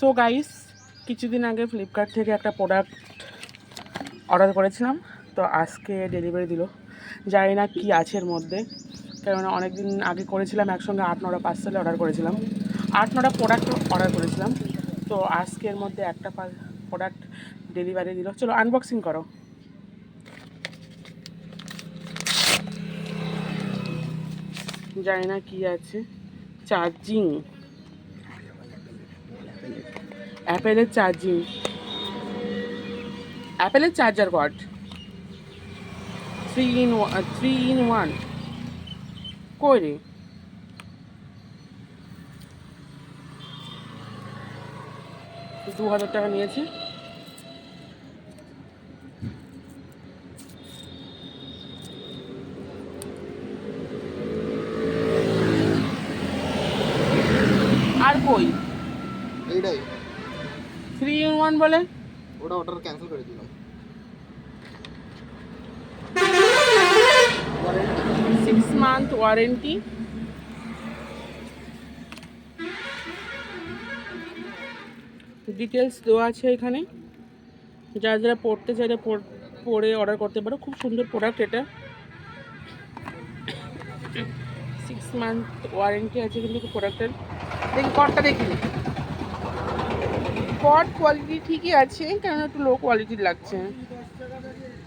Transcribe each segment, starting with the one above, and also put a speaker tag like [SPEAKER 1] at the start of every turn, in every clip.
[SPEAKER 1] So guys কিছুদিন আগে Flipkart থেকে একটা প্রোডাক্ট অর্ডার করেছিলাম। তো আজকে ডেলিভারি দিল। জানি না কী আছে এর মধ্যে। কারণ অনেক দিন আগে করেছিলাম, একসঙ্গে আট নটা পার্সেলে অর্ডার করেছিলাম। আট নটা প্রোডাক্ট অর্ডার করেছিলাম। তো আজকের মধ্যে একটা প্রোডাক্ট ডেলিভারি দিল। চলো আনবক্সিং করো। জানি না কী আছে। চার্জিং অ্যাপেলের চার্জিং। অ্যাপেলের charger caught three in three in one. কই রে? দু হাজার টাকা নিয়েছি। আর কই?
[SPEAKER 2] এইটাই।
[SPEAKER 1] থ্রি ইন ওয়ান বলে?
[SPEAKER 2] ওটা অর্ডার ক্যান্সেল করে দিলাম।
[SPEAKER 1] সিক্স মান্থ ওয়ারেন্টি ডিটেলস দেওয়া আছে এখানে। যারা যারা পড়তে চাইলে পড়- অর্ডার করতে পারো। খুব সুন্দর প্রোডাক্ট এটা। সিক্স মান্থ ওয়ারেন্টি আছে কিন্তু প্রোডাক্টের দেখি কটটা দেখি। কট কোয়ালিটি ঠিকই আছে কেন একটু লো কোয়ালিটির লাগছে।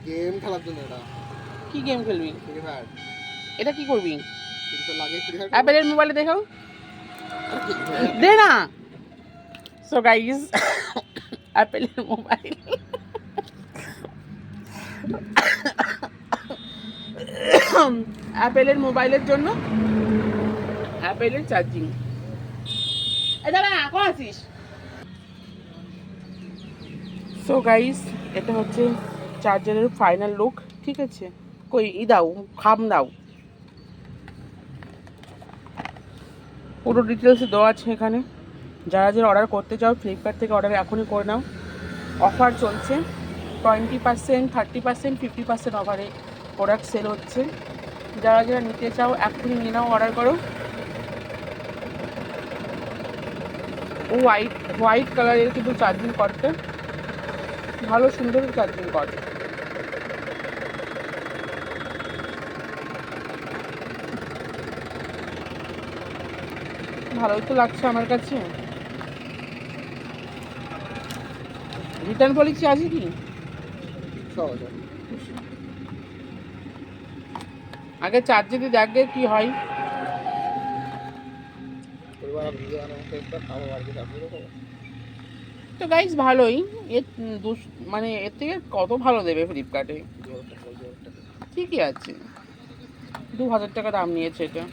[SPEAKER 2] গেম খেলার জন্য এটা।
[SPEAKER 1] কি গেম খেলবি? এটা কি করবি? অ্যাপেলের মোবাইলে দেখাও। দে না। সো গাইস অ্যাপেলের মোবাইল অ্যাপেলের মোবাইলের জন্য অ্যাপেলের চার্জিং দাঁড়া কখন আছিস? সো গাইস এটা হচ্ছে চার্জারের ফাইনাল লুক ঠিক আছে? কই, ই দাও, খাম দাও। পুরো ডিটেলস দেওয়া আছে এখানে। যারা যারা অর্ডার করতে চাও ফ্লিপকার্ট থেকে অর্ডার এখনই করে নাও। অফার চলছে। Twenty percent thirty percent fifty percent অফারে প্রোডাক্ট সেল হচ্ছে। যারা যারা নিতে চাও এখনই নিয়ে নাও অর্ডার করো। হোয়াইট হোয়াইট কালারের কিন্তু চার্জিং কর্ডটা ভালো সুন্দর চার্জিং কর্ড ভালোই তো লাগছে আমার কাছে। রিটার্ন পলিসি আছে কি?
[SPEAKER 2] আছে
[SPEAKER 1] আগে চার্জে দিয়ে দেখবে কি হয়।
[SPEAKER 2] পরিবার ভিডিও বানাতে একটা খাব আর কি
[SPEAKER 1] তো গাইজ ভালোই। এর মানে এর থেকে কত ভালো দেবে ফ্লিপকার্টে ঠিকই আছে। দু হাজার টাকা দাম নিয়েছে এটা।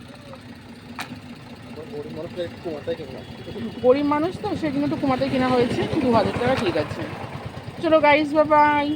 [SPEAKER 2] গরিব
[SPEAKER 1] মানুষ তো সেই জন্য একটু কমাতে কেনা হয়েছে। দু হাজার টাকা ঠিক আছে। চলো গাইজ বাবাই